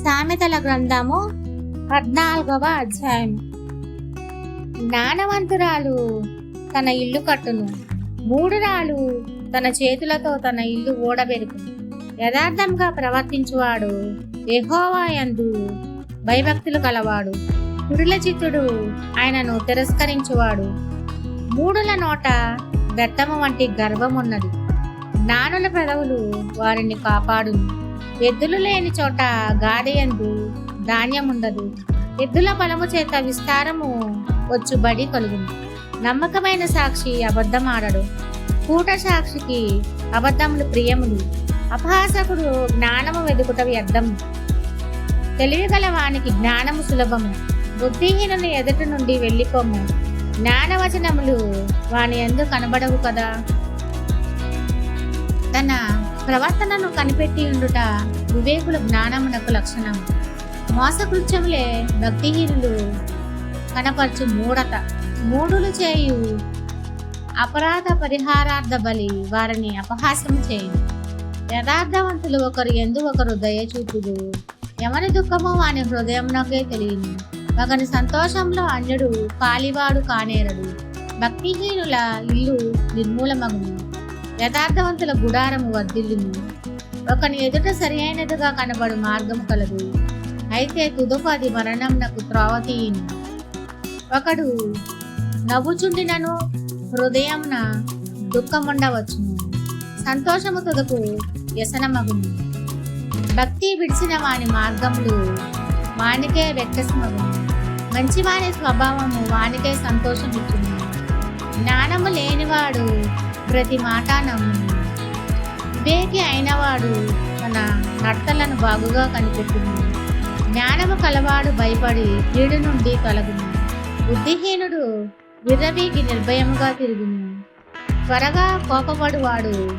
సామెతల గ్రంథము పద్నాలుగవ అధ్యాయం జ్ఞానవంతురాలు తన ఇల్లు కట్టును. మూడురాలు తన చేతులతో తన ఇల్లు ఓడబెరుకును యథార్థంగా ప్రవర్తించువాడు యందు భయభక్తులు కలవాడు. కురుల చిత్తుడు ఆయనను తిరస్కరించువాడు. మూడుల నోట వ్యర్థము వంటి గర్వమున్నది. జ్ఞానుల పెదవులు వారిని కాపాడును. ఎద్దులు లేని చోట గాదెయందు ధాన్యముండదు ఎద్దుల బలము చేత విస్తారము వచ్చు బడి కలుగును. నమ్మకమైన సాక్షి అబద్ధమాడడు. కూట సాక్షికి అబద్ధములు ప్రియములు. అపహాసకుడు జ్ఞానము వెదుకుట వ్యర్థము. తెలివిగల వానికి జ్ఞానము సులభము. బుద్ధిహీనుని ఎదుటి నుండి వెళ్ళిపోము. జ్ఞానవచనములు వాని ఎందు కనబడవు కదా? తన ప్రవర్తనను కనిపెట్టి ఉండుట వివేకుల జ్ఞానమునకు లక్షణం. మోసకృత్యములే భక్తిహీనులు కనపరచు మూఢత. మూడులు చేయు అపరాధ పరిహారార్థ బలి వారిని అపహాసం చేయు. యథార్థవంతులు ఒకరు ఎందు ఒకరు దయచూపుడు ఎవరి దుఃఖమో వాని హృదయమునకే తెలియను. ఒకని సంతోషంలో అన్యుడు కాలివాడు కానేరడు. భక్తిహీనుల ఇల్లు నిర్మూలమగును. యథార్థవంతుల గుడారము వర్ధిల్లును ఒకని ఎదుట సరియైనదిగా కనబడు మార్గము కలదు. అయితే తుదకు అది మరణంనకు త్రోవ ఒకడు నవ్వుచుండినను హృదయమున దుఃఖముండవచ్చును. సంతోషము తుదకు వ్యసనమగును. భక్తి విడిచిన వాని మార్గములు వానికే వెక్కసమగును మంచివాని స్వభావము వానికే సంతోషమిచ్చును. జ్ఞానము లేనివాడు ప్రతి మాట నమ్మును వివేకి అయినవాడు తన నర్తలను బాగుగా కనిపెట్టును. జ్ఞానము కలవాడు భయపడి కీడు నుండి తొలగును. బుద్ధిహీనుడు విర్రవీకి నిర్భయముగా తిరుగును. త్వరగా కోపపడువాడు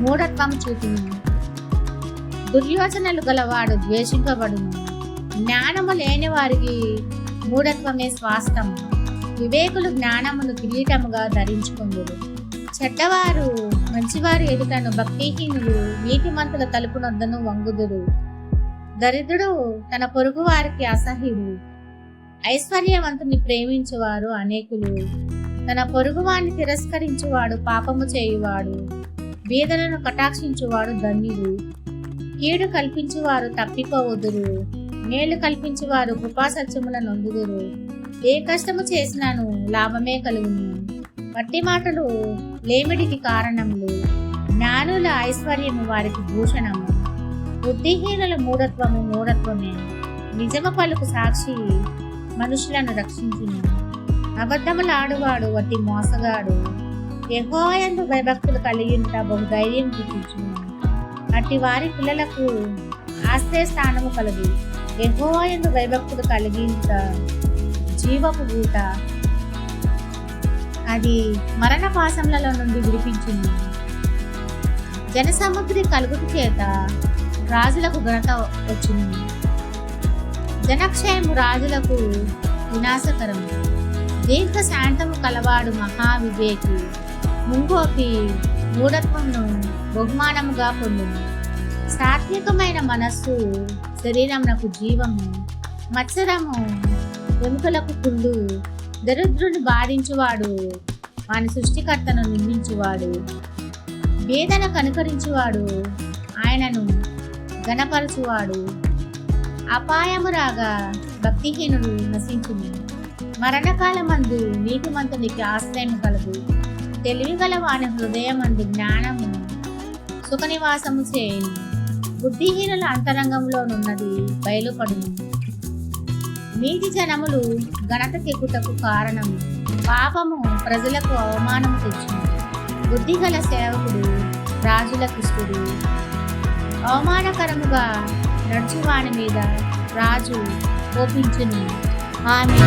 మూఢత్వం చూపును. దుర్యోచనలు గలవాడు ద్వేషింపబడును. జ్ఞానము లేని వారికి మూఢత్వమే స్వాస్థము. వివేకులు జ్ఞానమును కిరీటముగా ధరించుకుందురు. చెడ్డవారు మంచివారు ఎదుటను భక్తిహీనులు నీతిమంతుల తలుపునొద్దను వంగుదురు. దరిద్రుడు తన పొరుగు వారికి అసహ్యుడు. ఐశ్వర్యవంతుని ప్రేమించువారు అనేకులు. తన పొరుగువాన్ని తిరస్కరించువాడు పాపము చేయువాడు. బీదలను కటాక్షించువాడు ధన్యుడు. కీడు కల్పించువారు తప్పిపోవదురు. మేలు కల్పించువారు కృపాసత్యముల నొందుదురు. ఏ కష్టము చేసినాను లాభమే కలుగును. మట్టి మాటలు లేమిడికి కారణములు. జ్ఞానుల ఐశ్వర్యము వారికి భూషణము. బుద్ధిహీనుల మూఢత్వము మూఢత్వమే. నిజమ పలుకు సాక్షి మనుషులను రక్షించును. అబద్ధములు ఆడువాడు వట్టి మోసగాడు. యహోయందు భయభక్తులు కలిగింట బహుధైర్యం చూపించును. అట్టి వారి పిల్లలకు ఆశ్రయ స్థానము కలదు యహోయందు భయభక్తులు కలిగింట జీవపు గూట. అది మరణ పాశములలో నుండి విడిపించింది. జనసముద్రి కలుగుట చేత రాజులకు ఘనత వచ్చింది. జనక్షయము రాజులకు వినాశకరం. దీర్ఘ శాంతము కలవాడు మహావివేకి. ముంగోపి మూఢత్వమును బహుమానముగా పొందును సాత్వికమైన మనస్సు శరీరమునకు జీవము మత్సరము ఎముకలకు కుళ్ళు. దరిద్రుని బాధించువాడు. వాని సృష్టికర్తను నిందించువాడు. వేదన కనుకరించువాడు. ఆయనను గణపరచువాడు అపాయము రాగా భక్తిహీనుడు నశించును. మరణకాలమందు నీతిమంతునికి ఆశ్రయం కలదు. తెలివిగల వాని హృదయమందు జ్ఞానము సుఖనివాసము చేయను. బుద్ధిహీనుల అంతరంగంలోనున్నది బయలుపడును. నీతి జనములు ఘనత ఘనతకెక్కుటకు కారణం పాపము ప్రజలకు అవమానం తెచ్చింది బుద్ధిగల సేవకుడు రాజుల కృష్ణుడు. అవమానకరముగా నడుచువాని మీద రాజు కోపించును. ఆమె